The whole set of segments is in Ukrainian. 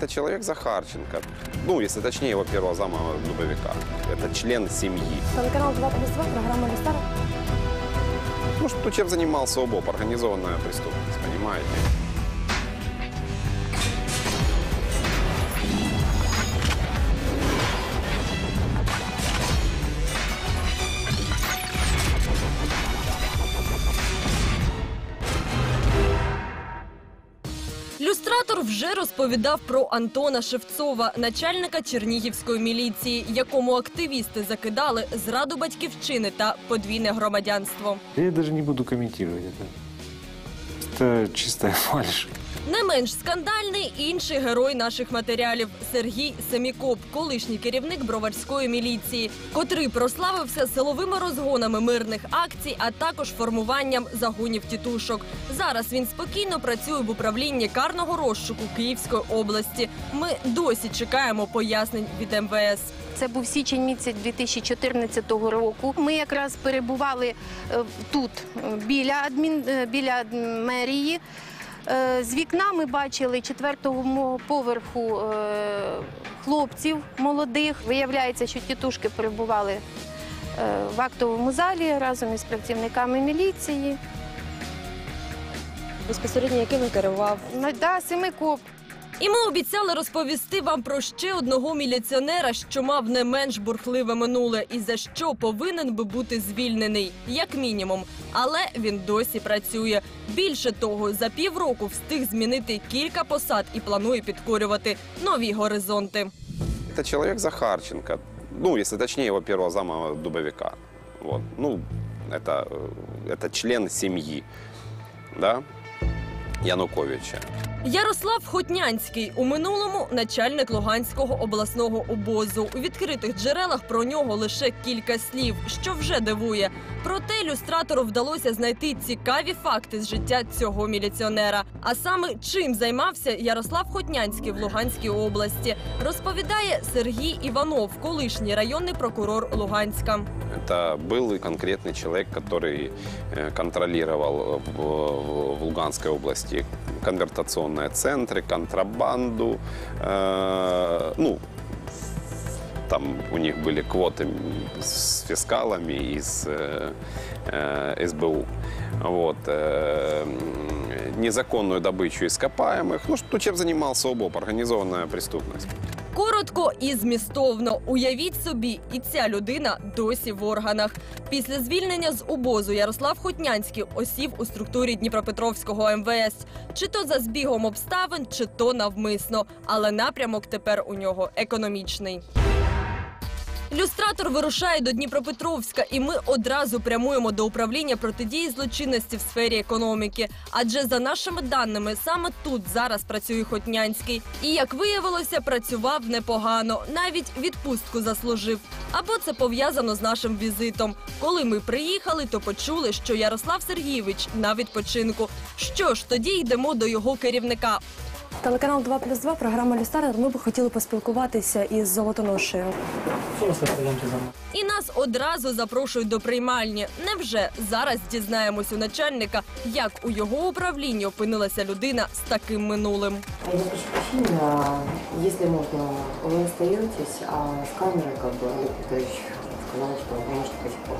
Это человек Захарченко. Ну, если точнее, его первого зама Дубовика. Это член семьи. Телеканал 2 плюс 2, программа Люстара. Ну, что чем занимался ОБОП? Организованная преступность, понимаете? Вже розповідав про Антона Шевцова, начальника Чернігівської міліції, якому активісти закидали зраду батьківщини та подвійне громадянство. Я даже не буду коментувати. це. Це чиста фальшь. Не менш скандальний інший герой наших матеріалів Сергій Семікоп, колишній керівник броварської міліції, котрий прославився силовими розгонами мирних акцій, а також формуванням загонів тітушок. Зараз він спокійно працює в управлінні карного розшуку Київської області. Ми досі чекаємо пояснень від МВС. Це був січень місяць 2014 року. Ми якраз перебували е, тут, е, біля адмін, е, біля мерії. Е, З вікна ми бачили четвертого поверху е, хлопців молодих. Виявляється, що тітушки перебували е, в актовому залі разом із працівниками міліції. Безпосередньо якими керував Да, Семикоп. І ми обіцяли розповісти вам про ще одного міліціонера, що мав не менш бурхливе минуле, і за що повинен би бути звільнений, як мінімум. Але він досі працює. Більше того, за півроку встиг змінити кілька посад і планує підкорювати нові горизонти. Это человек Захарченко. Ну, если точнее, его первого зама Дубовика. Вот. Ну, это, э, это член семьи, да, Януковича. Ярослав Хотнянський у минулому начальник Луганського обласного обозу. У відкритих джерелах про нього лише кілька слів, що вже дивує. Проте люстратору вдалося знайти цікаві факти з життя цього міліціонера. А саме чим займався Ярослав Хотнянський в Луганській області, розповідає Сергій Іванов, колишній районний прокурор Луганська. Это был конкретный человек, который э, контролировал э, в, в- в Области конвертационные центры, контрабанду. э, ну, там у них были квоты с фискалами из э, э, СБУ. Вот, э, незаконную добычу ископаемых. Ну, что, чем занимался ОБОП? Организованная преступность. Коротко і змістовно. Уявіть собі, і ця людина досі в органах. Після звільнення з обозу Ярослав Хотнянський осів у структурі Дніпропетровського МВС. Чи то за збігом обставин, чи то навмисно. Але напрямок тепер у нього економічний. Люстратор вирушає до Дніпропетровська, і ми одразу прямуємо до управління протидії злочинності в сфері економіки. Адже за нашими даними, саме тут зараз працює Хотнянський. І як виявилося, працював непогано, навіть відпустку заслужив. Або це пов'язано з нашим візитом. Коли ми приїхали, то почули, що Ярослав Сергійович на відпочинку. Що ж, тоді йдемо до його керівника. телеканал 2 плюс 2, програма Люстара. Ми б хотіли поспілкуватися із Золотоношею. І нас одразу запрошують до приймальні. Невже зараз дізнаємось у начальника, як у його управлінні опинилася людина з таким минулим? Я прошу прощения, а если можно, вы остаетесь, а с камерой как бы Олег Петрович сказал, что вы можете до сих пор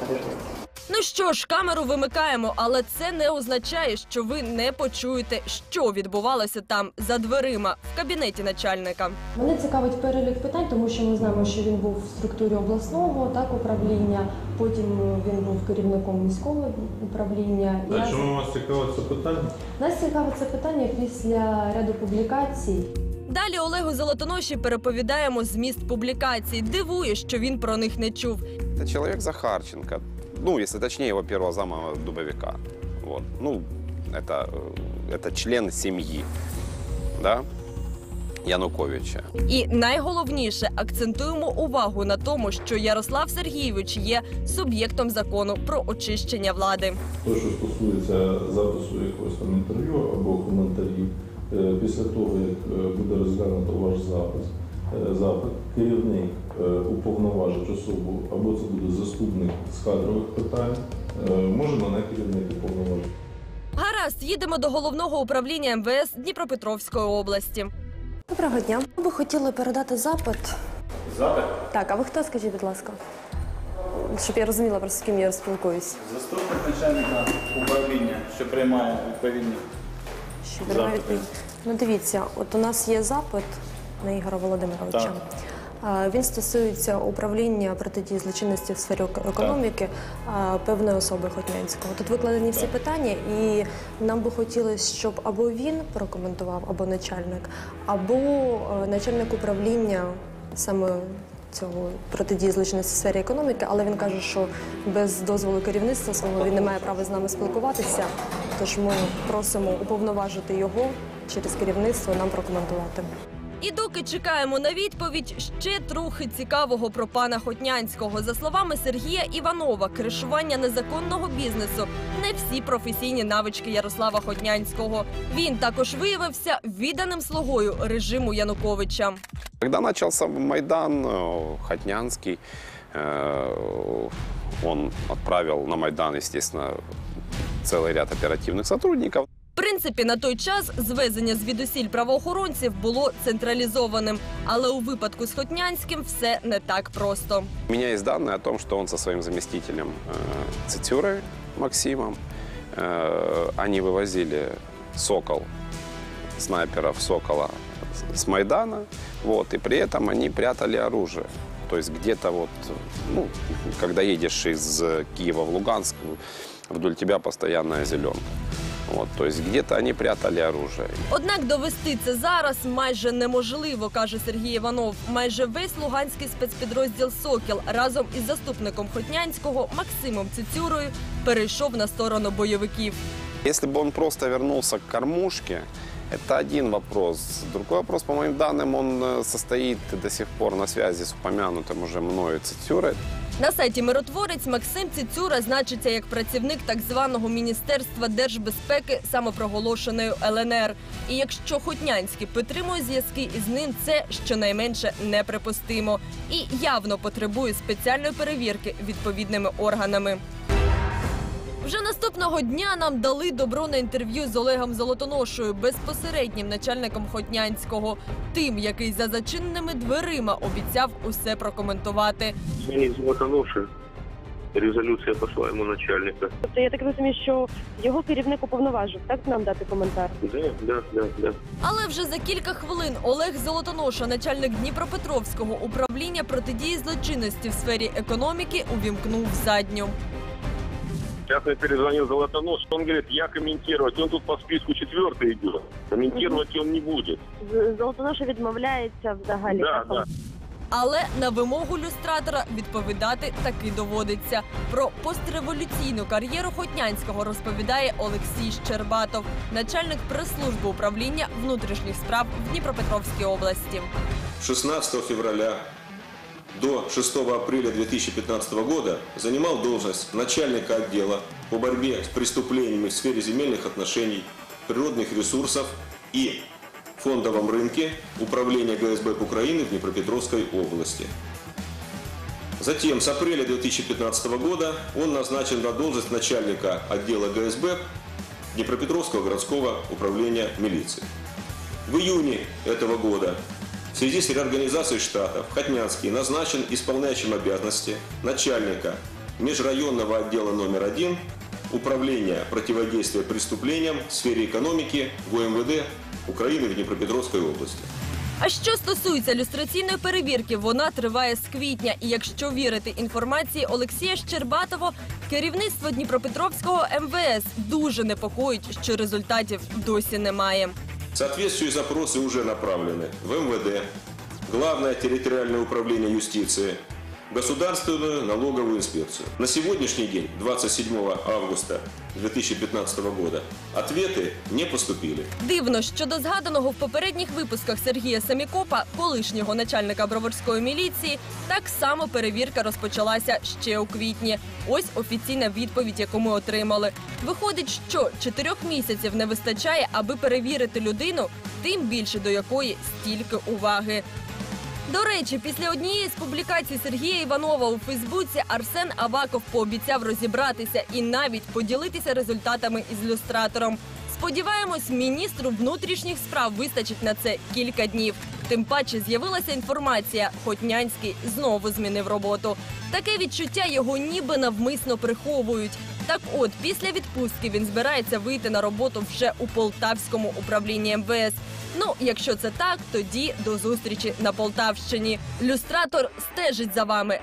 подождать. Ну що ж, камеру вимикаємо, але це не означає, що ви не почуєте, що відбувалося там за дверима в кабінеті начальника. Мене цікавить перелік питань, тому що ми знаємо, що він був в структурі обласного так управління. Потім він був керівником міського управління. А Я- чому вас цікавить це питання? Нас цікавить це питання після ряду публікацій. Далі Олегу Золотоноші переповідаємо зміст публікацій. Дивує, що він про них не чув. Это человек Захарченко Ну, если точнее, его первого зама Дубовика. Вот. Ну, это, э, это член семьи, да, Януковича. І найголовніше акцентуємо увагу на тому, що Ярослав Сергійович є суб'єктом закону про очищення влади. Те, що стосується запису якогось там інтерв'ю або коментарів, е, після того, як е, буде розглянуто ваш запис, е, запит, керівник е, уповноважить особу, або це буде заступник з кадрових питань, е, може мене керівник уповноважити. Гаразд, їдемо до головного управління МВС Дніпропетровської області. Доброго дня. Ми би хотіли передати запит. Запит Так, а ви хто, скажіть, будь ласка? Щоб я розуміла, просто з ким я спілкуюсь. заступник начальника управління, що приймає відповідні. Що приймає Запити. Ну дивіться, от у нас є запит на Ігора Володимировича. Так. Він стосується управління протидії злочинності в сфері економіки певної особи Хотнянського. Тут викладені всі питання, і нам би хотілося, щоб або він прокоментував, або начальник, або е, начальник управління саме цього протидії злочинності в сфері економіки, але він каже, що без дозволу керівництва свого він не має права з нами спілкуватися. Тож ми просимо уповноважити його через керівництво нам прокоментувати. І доки чекаємо на відповідь, ще трохи цікавого про пана Хотнянського. За словами Сергія Іванова, кришування незаконного бізнесу не всі професійні навички Ярослава Хотнянського. Він також виявився відданим слугою режиму Януковича. Когда начался Майдан, э, Хотнянский, э, он отправил на Майдан, естественно, целый ряд оперативных сотрудников. В принципі, на той час звезення звідусіль правоохоронців було централізованим, але у випадку з Хотнянським все не так просто. У меня есть данные о том, что он со своим заместителем э, Цитюрой Максимом, э, они вывозили «Сокол», снайперов «Сокола» с Майдана, вот, и при этом они прятали оружие. То есть где-то вот, ну, когда едешь из Киева в Луганск, вдоль тебя постоянная зеленка. Вот, то есть где-то они прятали оружие. Однак довести це зараз майже неможливо, каже Сергій Іванов. Майже весь луганський спецпідрозділ Сокіл разом із заступником Хотнянського Максимом Цицюрою перейшов на сторону бойовиків. Если бы он просто вернулся к кормушке, это один вопрос. Другой вопрос, по моим данным, он э, состоит до сих пор на связи с упомянутым уже мною Цитюрой. На сайті Миротворець Максим Цицюра значиться як працівник так званого Міністерства держбезпеки самопроголошеної ЛНР. І якщо Хотнянський підтримує зв'язки із ним, це щонайменше неприпустимо і явно потребує спеціальної перевірки відповідними органами. Вже наступного дня нам дали добро на інтерв'ю з Олегом Золотоношою, безпосереднім начальником Хотнянського, тим, який за зачиненими дверима обіцяв усе прокоментувати. Звонить Золотоноши. Резолюція пошла йому начальника. Тобто я так розумію, що його керівник уповноважив так нам дати коментар. Да, да, да, да. Але вже за кілька хвилин Олег Золотоноша, начальник Дніпропетровського управління протидії злочинності в сфері економіки, увімкнув задню. Сейчас я перезвонил Золотонос, он говорит, я комментировать, он тут по списку четвертый идет. Комментировать он не будет. Золотоноша відмовляється взагалі. Да, да. Але на вимогу люстратора відповідати таки доводиться. Про постреволюційну кар'єру Хотнянського розповідає Олексій Щербатов, начальник прес-служби управління внутрішніх справ в Дніпропетровській області. 16 февраля до 6 апреля 2015 года занимал должность начальника отдела по борьбе с преступлениями в сфере земельных отношений, природных ресурсов и фондовом рынке Управления ГСБ Украины в Днепропетровской области. Затем с апреля 2015 года он назначен на должность начальника отдела ГСБ Днепропетровского городского управления милиции. В июне этого года в связи с реорганизацией штатов Хотнянский назначен исполняющим обязанности начальника межрайонного отдела номер один Управления противодействия преступлениям в сфере экономики ГУМВД України в Дніпропетровській області. А що стосується люстраційної перевірки, вона триває з квітня. І якщо вірити інформації Олексія Щербатова, керівництво Дніпропетровського МВС дуже непокоїть, що результатів досі немає. Соответствующие запросы уже направлены в МВД, Главное территориальное управление юстиции, Государственную налоговую инспекцию. На сегодняшний день, 27 августа 2015 года, ответы не поступили. Дивно, що до згаданого в попередніх випусках Сергія Самікопа, колишнього начальника броварської міліції, так само перевірка розпочалася ще у квітні. Ось офіційна відповідь, яку ми отримали. Виходить, що чотирьох місяців не вистачає, аби перевірити людину, тим більше до якої стільки уваги. До речі, після однієї з публікацій Сергія Іванова у Фейсбуці Арсен Аваков пообіцяв розібратися і навіть поділитися результатами із люстратором. Сподіваємось, міністру внутрішніх справ вистачить на це кілька днів. Тим паче з'явилася інформація, Хотнянський знову змінив роботу. Таке відчуття його ніби навмисно приховують. Так от, після відпустки він збирається вийти на роботу вже у Полтавському управлінні МВС. Ну, якщо це так, тоді до зустрічі на Полтавщині. Люстратор стежить за вами.